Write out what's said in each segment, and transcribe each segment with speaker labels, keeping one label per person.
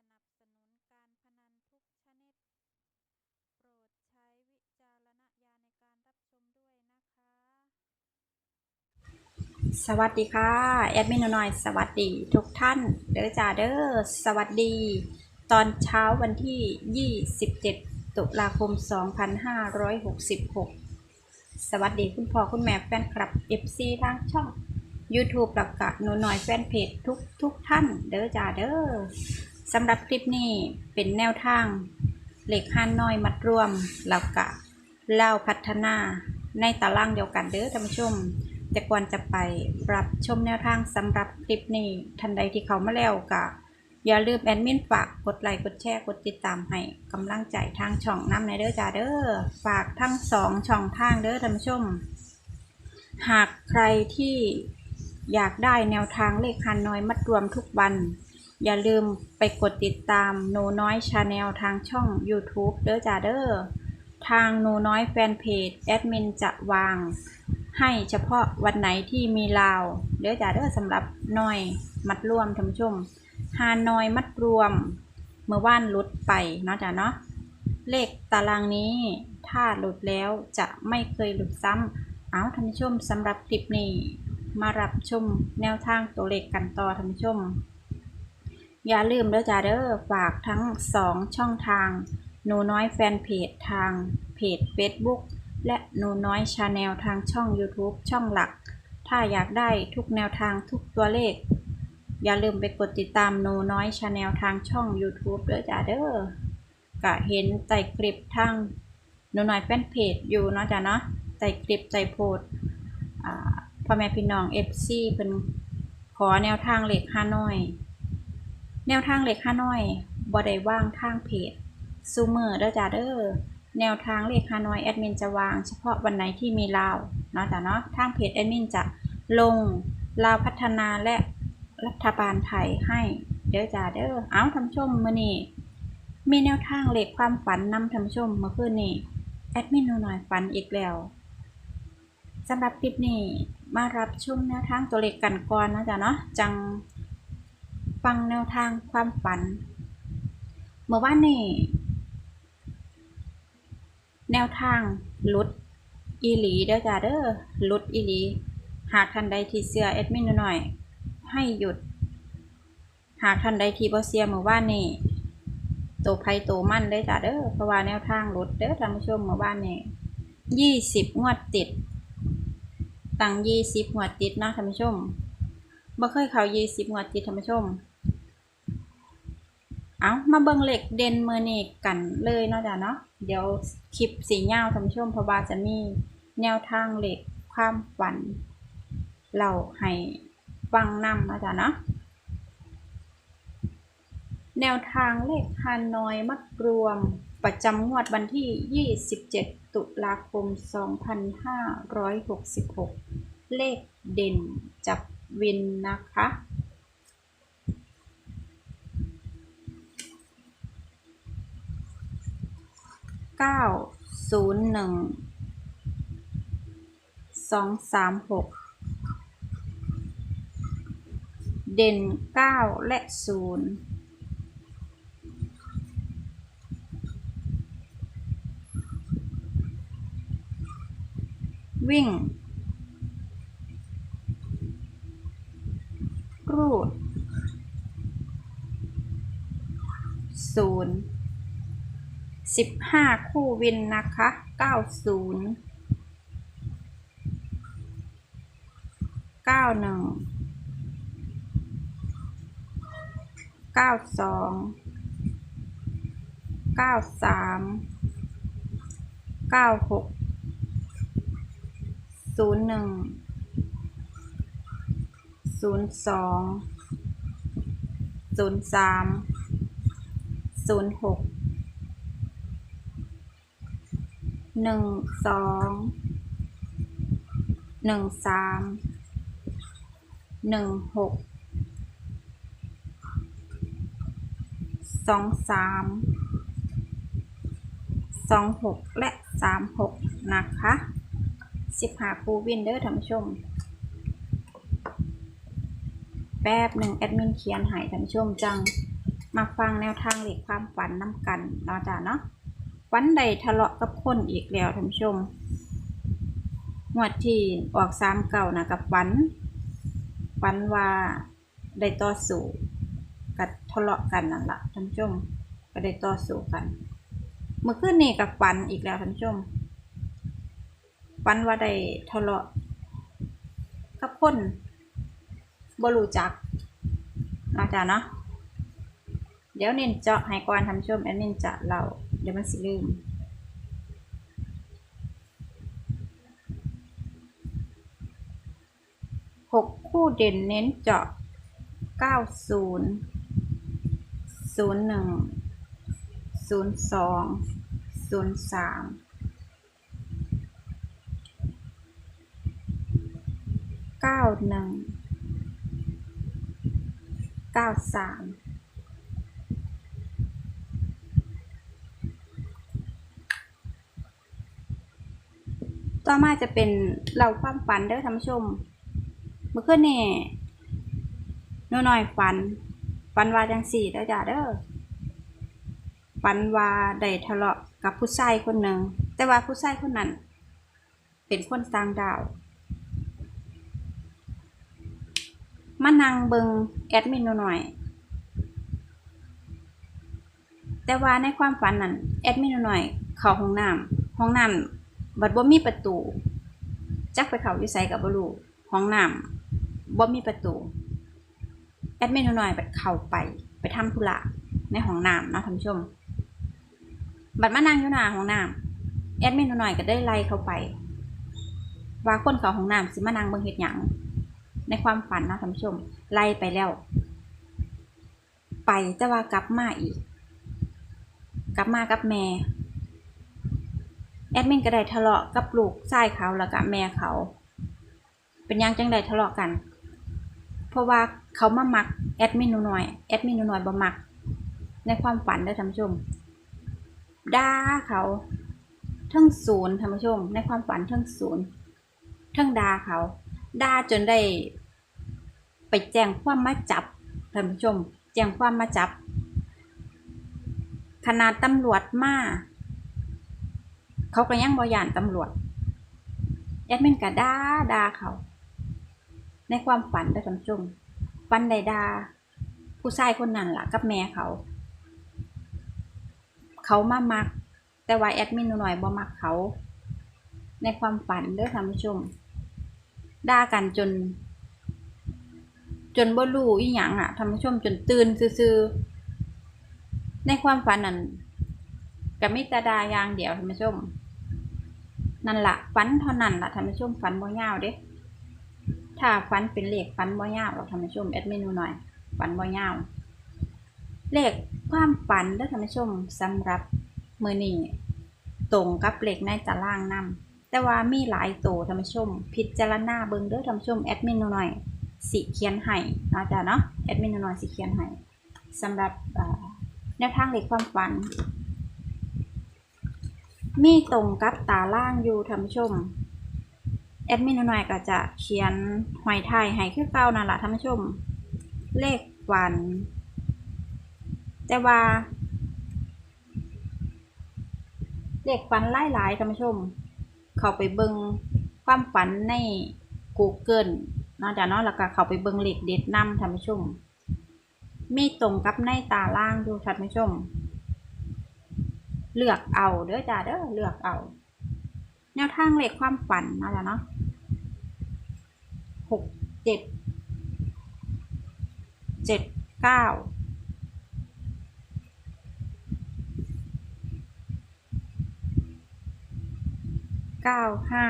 Speaker 1: นับสนุนการพนันทุกชนิด โปรดใช้วิจารณญาณในการรับชมด้วยนะคะ
Speaker 2: สวัสดีค่ะ แอดมินน้อย สวัสดีทุกท่าน เด้อจ้าเด้อ สวัสดี ตอนเช้าวันที่ 27 ตุลาคม 2566 สวัสดีคุณพ่อคุณแม่แฟนคลับ FC ทางช่อง YouTube แล้วก็หนูน้อยแฟนเพจทุกทุกท่าน เด้อจ้าเด้อ สำหรับคลิปนี้เป็นแนวทางเหล็กห้านน้อยมัดรวมแล้วก็เล่าพัฒนาในตารางเดียวกันเด้อท่านผู้ชมแต่ก่อนจะไปรับชมแนวทางสำหรับคลิปนี้ทันใดที่เขามาแล้วก็อย่าลืมแอดมินฝากกดไลค์กดแชร์กดติดตามให้กำลังใจทางช่องน้ำในเด้อจ้าเด้อฝากทั้งสองช่องทางเด้อท่านผู้ชม หากใครที่อยากได้แนวทางเลขคันน้อยมัดรวมทุกวัน อย่าลืมไปกดติดตามโนน้อยชาแนลทางช่อง YouTube เด้อจ้าเด้อทางโนน้อยแฟนเพจแอดมินจะวาง ให้เฉพาะวันไหนที่มีลาวเดี๋ยวจะเด้อสำหรับน้อยมัดรวมท่านผู้ชมฮานอยมัดรวมเมื่อว่านหลุดไปเนาะจ้ะเนาะเลขตารางนี้ถ้าหลุดแล้วจะไม่เคยหลุดซ้ำเอาท่านผู้ชมสำหรับคลิปนี้ มารับชมแนวทางตัวเลขกันต่อท่านผู้ชม อย่าลืมเด้อจ้าเด้อฝากทั้งสองช่องทาง หนูน้อยแฟนเพจทางเพจ Facebook และหนูน้อยชาแนลทางช่อง YouTube ช่องหลัก ถ้าอยากได้ทุกแนวทางทุกตัวเลข อย่าลืมไปกดติดตามหนูน้อยชาแนลทางช่อง YouTube ด้วยจ้าเด้อกะเห็นใต้คลิปทางหนูน้อยแฟนเพจอยู่เนาะจ้าเนาะใต้คลิปใต้โพสพ่อแม่พี่น้อง FC เพิ่นขอแนวทางเหล็กห้าน้อย แนวทางเล็กห้าน้อยบ่ได้ว่างทางเพจซูเมอร์เด้อจ้าเด้อแนวทางเลขฮานอยแอดมินจะวางเฉพาะวันไหนที่มีลาวเนาะจ้ะเนาะทางเพจแอดมินจะลงลาวพัฒนาและรัฐบาลไทยให้เด้อจ้าเด้อเอาทำชมมื้อนี้มีแนวทางเลขความฝันนำทำชมเมื่อคืนนี้แอดมินหนูหน่อยฝันอีกแล้วสำหรับคลิปนี้มารับชมแนวทางตัวเลขกันก่อนนะจ๊ะเนาะจัง ฟังแนวทางความฝัน เมื่อวานนี้แนวทางลุดอีหลีเด้อจ้าเด้อลุดอีหลี หากท่านใดที่เสื้อแอดมินหน่อย ให้หยุด หากท่านใดที่บ่เสียเมื่อวานนี้โตไผโตมั่นเด้อจ้าเด้อเพราะว่าแนวทางลุดเด้อท่านผู้ชมเมื่อวานนี้ยี่สิบงวดติด ตั้งยี่สิบงวดติดนะท่านผู้ชมบ่เคยเขายี่สิบงวดติดท่านผู้ชม เอามาเบิ่งเหล็กเด่นมือนี่กันเลยเนาะจ้ะเนาะเดี๋ยวคลิปสีเงาท่านผู้ชมพราะว่าจะมีแนวทางเหล็กความฝัน เราให้ฟังนำนาะจ้ะเนาะแนวทางเลขฮานอยมัดรวม ประจำงวดวันที่ 27 ตุลาคม 2566 เลขเด่นจับวินนะคะ เก้าศูนย์หนึ่งสองสามหกเด่นเก้าและศูนย์วิ่ง รูดศูนย์ สิบห้าคู่วินนะคะเก้าศูนย์เก้าหนึ่งเก้าสองเก้าสามเก้าหกศูนย์หนึ่งศูนย์สองศูนย์สามศูนย์หก หนึ่งสองหนึ่งสามหนึ่งหกสองสามสองหกและสามหกนะคะสิบหาคูวินเดอร์ท่านผู้ชม แป๊บหนึ่งแอดมินเขียนหายท่านผู้ชมจัง มาฟังแนวทางเหล็กความฝันน้ำกันเนาะจ้ะเนาะ ฝันใดทะเลาะกับคนอีกแล้วท่านผู้ชมงวดที่ออกสามเก่านะกับฝันฝันว่าได้ต่อสู้กับทะเลาะกันนั่นแหละท่านผู้ชมก็ได้ต่อสู้กัน เมื่อคืนนี้กับฝันอีกแล้วท่านผู้ชมฝันว่าได้ทะเลาะกับคนบรูจักเนาะจ้ะเนาะเดี๋ยวนินเจาะให้ก่อนทำชมแอดมินจะเล่า เดี๋ยวมันสิลืมหกคู่เด่นเน้นเจาะเก้าศูนย์ศูนย์หนึ่งศูนย์สองศูนย์สามเก้าหนึ่งเก้าสาม ต่อมาจะเป็นเราความฝันเด้อท่านผู้ชม เมื่อคืนนี่หนูน้อยฝัน ฝันว่าจังสี่เด้อจ้าเด้อฝันว่าได้ทะเลาะกับผู้ชายคนหนึ่งแต่ว่าผู้ชายคนนั้น เป็นคนต่างดาวมานั่งเบิงแอดมินหนูหน่อย แต่ว่าในความฝันนั้นแอดมินหนูหน่อย เขาห้องน้ำห้องน้ำ บัดบ่มีประตู จักไปเขาอยู่ไสกับบ่รู้ห้องน้ำบ่มีประตู แอดมินหน่อยบัดเข้าไปไปทำธุระในห้องน้ำเนาะท่านผู้ชม บัดมานั่งอยู่หน้าห้องน้ำแอดมินหน่อยก็ได้ไล่เข้าไป ว่าคนเขาห้องน้ำสิมานั่งเบิ่งเฮ็ดหยังในความฝันนะท่านผู้ชม ไล่ไปแล้ว ไปแต่ว่ากลับมาอีก กลับมากับแม่ แอดมินก็ได้ทะเลาะกับลูกชายเขาแล้วกับแม่เขา เป็นยังจังได้ทะเลาะกัน เพราะว่าเขามามักแอดมินหนูหน่อยแอดมินหนูหน่อยบ่มัก ในความฝันได้ท่านผู้ชมด่าเขาทั้งศูนย์ท่านผู้ชม ในความฝันทั้งศูนย์ทั้งด่าเขาด่าจนได้ ไปแจ้งความมาจับท่านผู้ชม แจ้งความมาจับ ขนาดตำรวจมา เขาก็ยังบอยานตำรวจ แอดมินก็ด่าด่าเขา ในความฝันได้อท่านผู้ชมฝันใดด่าผู้ชายคนนั้นล่ะกับแม่เขา เขามามัก แต่ว่าแอดมินหน่อยบ่มักเขา ในความฝันเด้อท่านผู้ชมด่ากันจน จนบ่รู้อีหยังอะท่านผู้ชมจนตื่นซื่อในความฝันนั้นก็มีต่ด่าอย่างเดียวท่านผู้ชม นั่นละฝันเท่านั้นละท่านผู้ชมฝันบ่ยาวเด้ถ้าฝันเป็นเลขฝันบ่ยาวหรอกท่านผู้ชมแอดมินหน่อยฝันบ่ยาวเลขความฝันเด้อท่านผู้ชมสำหรับมือนี้ตรงกับเลขในตารางนำแต่ว่ามีหลายโตวท่านผู้ชม พิจารณาเบิ่งเด้อท่านผู้ชมแอดมินหน่อยสิเขียนให้นาะจ้ะเนาะแอดมินหน่อยสิเขียนให้สำหรับแนวทางเลขความฝัน มีตรงกับตาล่างอยู่ท่านผู้ชม แอดมินหน่อยก็จะเขียนหอยไทยให้คือเก่านั่นแหละท่านผู้ชม เลขวัน แต่ว่า เลขฝันหลายๆท่านผู้ชม เขาไปเบิงความฝันใน Google นาะจ้ะเนาะแล้วก็เขาไปเบิงเลขเด็ดนำท่านผู้ชม มีตรงกับในตาล่างอยู่ท่านผู้ชม เลือกเอาเด้อจ้าเด้อเลือกเอา แนวทางเลขความฝันนะจ๊ะเนาะหกเจ็ดเจ็ดเก้าเก้าห้า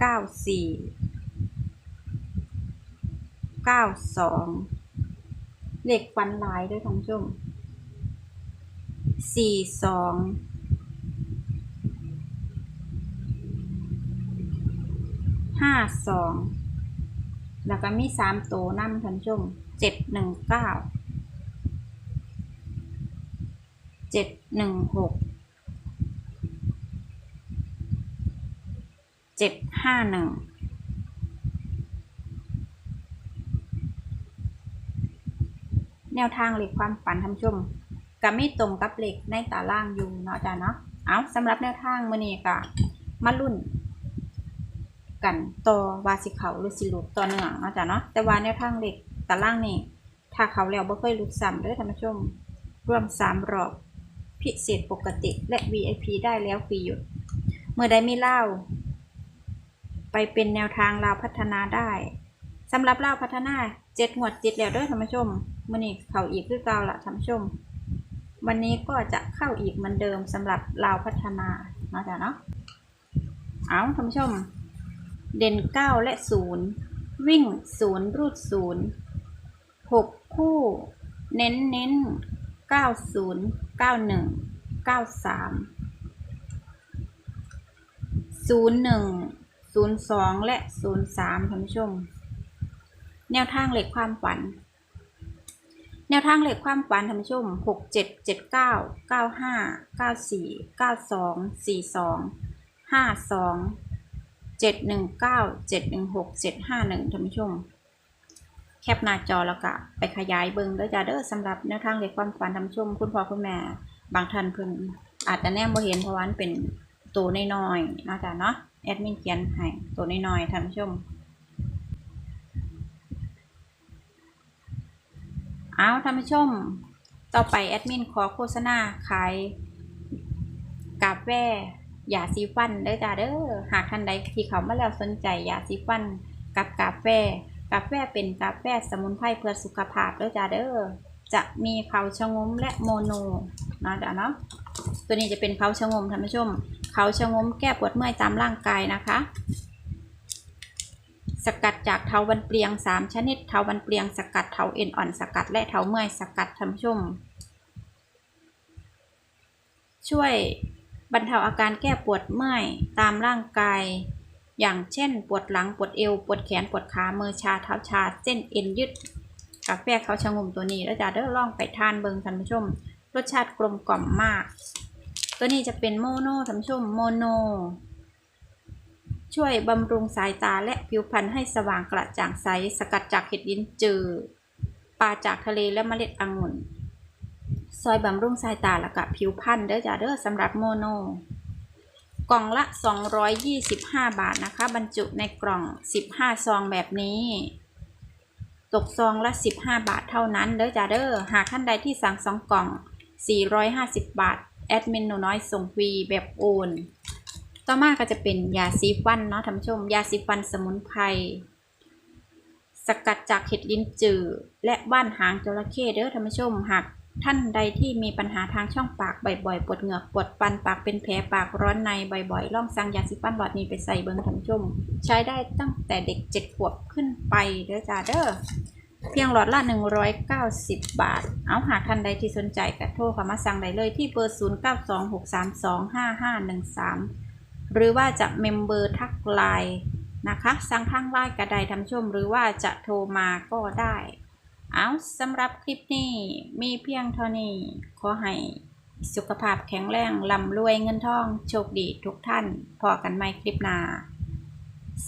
Speaker 2: เก้าสี่เก้าสองเลขฟันหลายด้วยท่านผู้ชม สี่สองห้าสองแล้วก็มีสามโตวนำท่านชมเจ็ดหนึ่งเก้าเจ็ดหนึ่งหกเจ็ดห้าหนึ่งแนวทางเหล็กความฝันทำชม ก็ไม่ตรงกับเหล็กในตาล่างอยู่เนาะจ้ะเนาะเอาสำหรับแนวทางมือนี้ก็มารุ่น กันต่อวาสิเขาหรือสิลุดต่อเนื่องเนาะจ้ะเนาะแต่ว่าแนวทางเหล็กตาล่างนี่ถ้าเขาแล้วบ่เคยลุดซ้ำเด้อท่านผู้ชมรวมสามรอบพิเศษปกติและ VIP ได้แล้วฟรีหยุด เมื่อใดมีเล่า ไปเป็นแนวทางลาพัฒนาได้สำหรับลาพัฒนาเจ็ดงวดจิตแล้วด้วยท่านผู้ชมมื่อนี้เขาอีกคือเก่าละท่านผู้ชม วันนี้ก็จะเข้าอีกเหมือนเดิมสำหรับลาพัฒนาเนาะจ้ะเนาะเอาท่านผู้ชม เด่นเก้าและศูนย์วิ่งศูนย์รูดศูนย์หกคู่ เน้นเน้นเก้าศูนย์เก้าหนึ่งเก้าสามศูนย์หนึ่งศูนย์สองและศูนย์สามท่านผู้ชม แนวทางเหล็กความฝัน แนวทางเหล็กความฝันท่านผู้ชมหกเจ็ดเจ็ดเก้าเก้าห้าเก้าสี่เก้าสองสี่สองห้าสองเจ็ดหนึ่งเก้าเจ็ดหนึ่งหกเจ็ดห้าหนึ่งท่านผู้ชม แคปหน้าจอแล้วก็ไปขยายเบิ่งด้อจ้าเด้อสำหรับแนวทางเหล็กความฝันท่านผู้ชม คุณพ่อคุณแม่ บางท่านเพิ่นอาจจะแนมบ่เห็นเพราะว่ามันเป็นตัวน้อยๆนาะจ้ะเนาะแอดมินเขียนให้ตัวน้อยๆท่านผู้ชม เอาท่านผู้ชม ต่อไปแอดมินขอโฆษณาขายกาแฟยาสีฟันเด้อจ้าเด้อหากท่านใดที่เขามาแล้วสนใจยาสีฟันกับกาแฟ กาแฟเป็นกาแฟสมุนไพรเพื่อสุขภาพเด้อจ้าเด้อจะมีเขาชะงมและโมโนนะจ้าเนาะตัวนี้จะเป็นเขาชะงมท่านผู้ชมเขาชะงมแก้ปวดเมื่อยตามร่างกายนะคะ สกัดจากเทาวันเปลียง 3 ชนิด เทาวันเปลียง สกัดเทาเอ็นอ่อน สกัดและเทาเมื่อย สกัดท่านผู้ชมช่วยบรรเทาอาการแก้ปวดเมื่อยตามร่างกาย อย่างเช่น ปวดหลัง ปวดเอว ปวดแขน ปวดขา มือชา เท้าชา เส้นเอ็นยืด กาแฟเขาชะงมตัวนี้ แล้วจะเด้อลองไปทานเบิงท่านผู้ชม รสชาติกลมกล่อมมาก ตัวนี้จะเป็นโมโนท่านผู้ชม โมโน ช่วยบำรุงสายตาและผิวพรรณให้สว่างกระจ่างใส สกัดจากเห็ดลิ้นจือปลาจากทะเลและเมล็ดองุ่น ซอยบำรุงสายตาและกับผิวพรรณเด้อจ้าเด้อสำหรับโมโน กล่องละ 225 บาทนะคะ บรรจุในกล่อง 15 ซองแบบนี้ตกซองละ 15 บาทเท่านั้นเด้อจ้าเด้อหากท่านใดที่สั่ง2กล่อง 450 บาท แอดมินหนูน้อยส่งฟรีแบบโอน ต่อมาก็จะเป็นยาซีฟันเนาะท่านผู้ชม ยาซีฟันสมุนไพรสกัดจากเห็ดลิ้นจือและบ้านหางจระเข้เด้อท่านผู้ชมหากท่านใดที่มีปัญหาทางช่องปากบ่อยๆ ปวดเหงือก ปวดฟัน ปากเป็นแผล ปากร้อนในบ่อยๆ ลองสั่งยาซีฟันหลอดนี้ไปใส่เบิ้งท่านผู้ชม ใช้ได้ตั้งแต่เด็กเจ็ดขวบขึ้นไปเด้อจ้าเด้อ เพียงหลอดละ 190 บาท เอาหากท่านใดที่สนใจก็โทรเข้ามาสั่งได้เลยที่เบอร์ 0926325513 หรือว่าจะเมมเบอร์ทักไลน์นะคะสั่งทางไลน์กระไดทำชม หรือว่าจะโทรมาก็ได้ เอาสำหรับคลิปนี้มีเพียงเท่านี้ ขอให้สุขภาพแข็งแรงลำรวยเงินทอง โชคดีทุกท่าน พอกันใหม่คลิปหน้า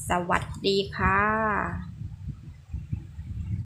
Speaker 2: สวัสดีค่ะ